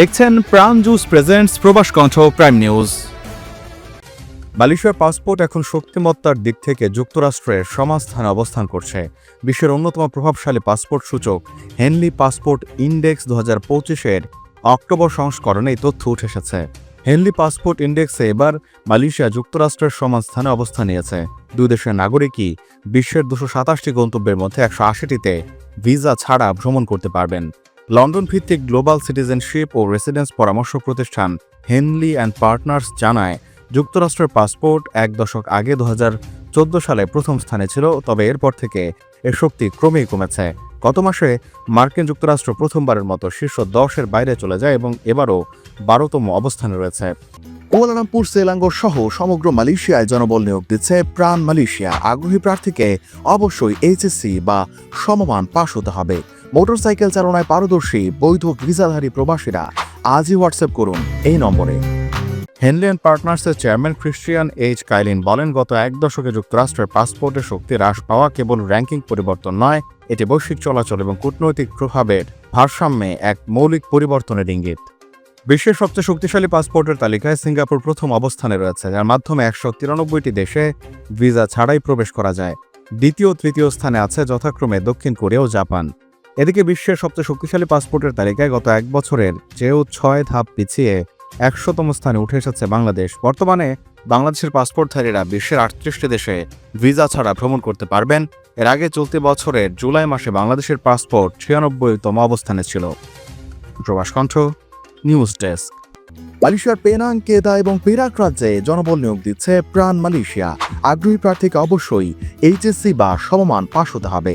দেখছেন প্রাণ juice presents প্রবাস কণ্ঠ প্রাইম নিউজ মালয়েশিয়ার পাসপোর্ট এখন শক্তিমত্তার দিক থেকে যুক্তরাষ্ট্রের সমাজস্থানে অবস্থান করছে। বিশ্বের অন্যতম প্রভাবশালী পাসপোর্ট সূচক হেনলি পাসপোর্ট ইন্ডেক্স দু হাজার পঁচিশের অক্টোবর সংস্করণে এই তথ্য উঠে এসেছে। হেনলি পাসপোর্ট ইন্ডেক্সে এবার মালয়েশিয়া যুক্তরাষ্ট্রের সমাজস্থানে অবস্থান নিয়েছে। দুই দেশের নাগরিকই বিশ্বের দুশো সাতাশটি গন্তব্যের মধ্যে একশো আশিটিতে ভিসা ছাড়া ভ্রমণ করতে পারবেন। লন্ডন ভিত্তিক গ্লোবাল সিটিজেনশিপ ও রেসিডেন্স পরামর্শ প্রতিষ্ঠান হেনলি অ্যান্ড পার্টনার্স জানায়, যুক্তরাষ্ট্রের পাসপোর্ট এক দশক আগে দুহাজার চোদ্দ সালে প্রথম স্থানে ছিল, তবে এরপর থেকে এর শক্তি ক্রমেই কমেছে। গত মাসে মার্কিন যুক্তরাষ্ট্র প্রথমবারের মতো শীর্ষ দশের বাইরে চলে যায় এবং এবারও বারোতম অবস্থানে রয়েছে। কুয়ালালামপুর সেলাঙ্গো সহ সমগ্র মালয়েশিয়ায় জনবল নিয়োগ দিচ্ছে প্রাণ মালয়েশিয়া। আগ্রহী প্রার্থীকে অবশ্যই এইচএসসি বা সমমান পাশ হতে হবে। মোটরসাইকেল চালনায় পারদর্শী, বৈধ ভিসাধারী প্রবাসীরা আজই হোয়াটসঅ্যাপ করুন এই নম্বরে। হেনলি অ্যান্ড পার্টনার্সের চেয়ারম্যান ক্রিস্টিয়ান এইচ কাইলিন বলেন, গত এক দশকে যুক্তরাষ্ট্রের পাসপোর্টের শক্তি হ্রাস পাওয়া কেবল র্যাঙ্কিং পরিবর্তন নয়, এটি বৈশ্বিক চলাচল এবং কূটনৈতিক প্রভাবের ভারসাম্যে এক মৌলিক পরিবর্তনের ইঙ্গিত। বিশ্বের সবচেয়ে শক্তিশালী পাসপোর্টের তালিকায় সিঙ্গাপুর প্রথম অবস্থানে রয়েছে, যার মাধ্যমে একশো তিরানব্বইটি দেশে ভিসা ছাড়াই প্রবেশ করা যায়। দ্বিতীয় তৃতীয় স্থানে আছে যথাক্রমে দক্ষিণ কোরিয়া ও জাপান। এদিকে বিশ্বের সবচেয়ে শক্তিশালী পাসপোর্টের তালিকায় গত এক বছরের চেয়েও ছয় ধাপ পিছিয়ে একশোতম স্থানে উঠে এসেছে বাংলাদেশ। বর্তমানে বাংলাদেশের পাসপোর্টধারীরা বিশ্বের আটত্রিশটি দেশে ভিসা ছাড়া ভ্রমণ করতে পারবেন। এর আগে চলতি বছরের জুলাই মাসে বাংলাদেশের পাসপোর্ট ছিয়ানব্বইতম অবস্থানে ছিল। Probash Kontho, news desk. মালয়েশিয়ার পেনাং, কেদা এবং পেরাক রাজ্যে জনবল নিয়োগ দিচ্ছে প্রাণ মালয়েশিয়া। আগ্রহী প্রার্থীকে অবশ্যই এইচএসসি বা সমমান পাশ হতে হবে।